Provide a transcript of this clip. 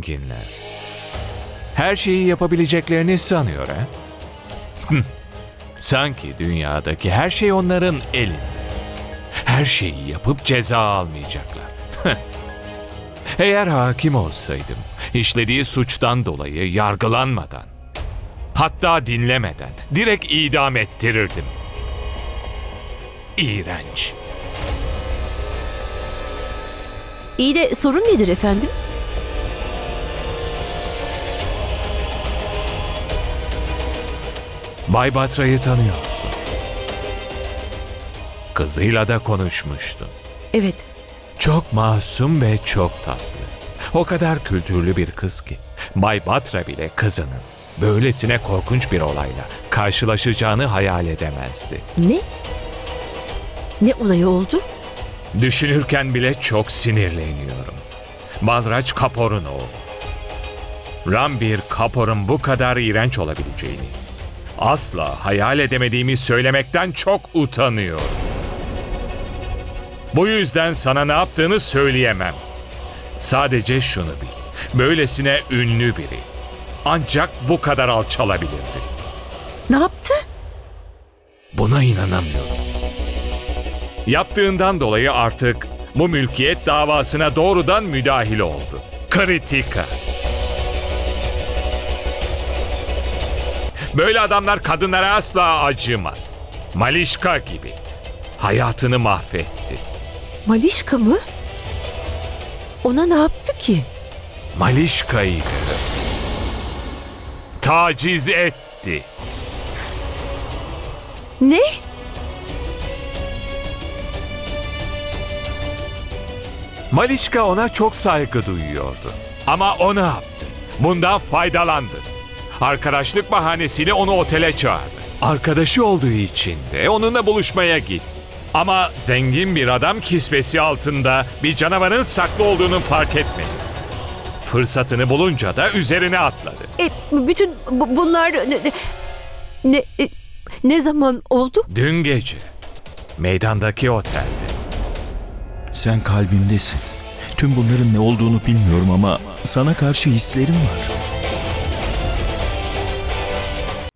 zenginler. Her şeyi yapabileceklerini sanıyor ha? Sanki dünyadaki her şey onların elinde. Her şeyi yapıp ceza almayacaklar. Eğer hakim olsaydım, işlediği suçtan dolayı yargılanmadan, hatta dinlemeden direkt idam ettirirdim. İğrenç. İyi de sorun nedir efendim? Bay Batra'yı tanıyorsun. Kızıyla da konuşmuştun. Evet. Çok masum ve çok tatlı. O kadar kültürlü bir kız ki. Bay Batra bile kızının böylesine korkunç bir olayla karşılaşacağını hayal edemezdi. Ne? Ne olayı oldu? Düşünürken bile çok sinirleniyorum. Balraç Kapor'un oğlu. Rambir Kapor'un bu kadar iğrenç olabileceğini asla hayal edemediğimi söylemekten çok utanıyorum. Bu yüzden sana ne yaptığını söyleyemem. Sadece şunu bil. Böylesine ünlü biri. Ancak bu kadar alçalabilirdi. Ne yaptı? Buna inanamıyorum. Yaptığından dolayı artık bu mülkiyet davasına doğrudan müdahil oldu. Kritika. Böyle adamlar kadınlara asla acımaz. Malişka gibi. Hayatını mahvetti. Malişka mı? Ona ne yaptı ki? Malişka'yı taciz etti. Ne? Malişka ona çok saygı duyuyordu. Ama o ne yaptı? Bundan faydalandı. Arkadaşlık bahanesiyle onu otele çağırdı. Arkadaşı olduğu için de onunla buluşmaya gitti. Ama zengin bir adam kisvesi altında bir canavarın saklı olduğunu fark etmedi. Fırsatını bulunca da üzerine atladı. E, bütün bu- bunlar ne, ne- ne, e, ne zaman oldu? Dün gece meydandaki otelde. Sen kalbimdesin. Tüm bunların ne olduğunu bilmiyorum ama sana karşı hislerim var.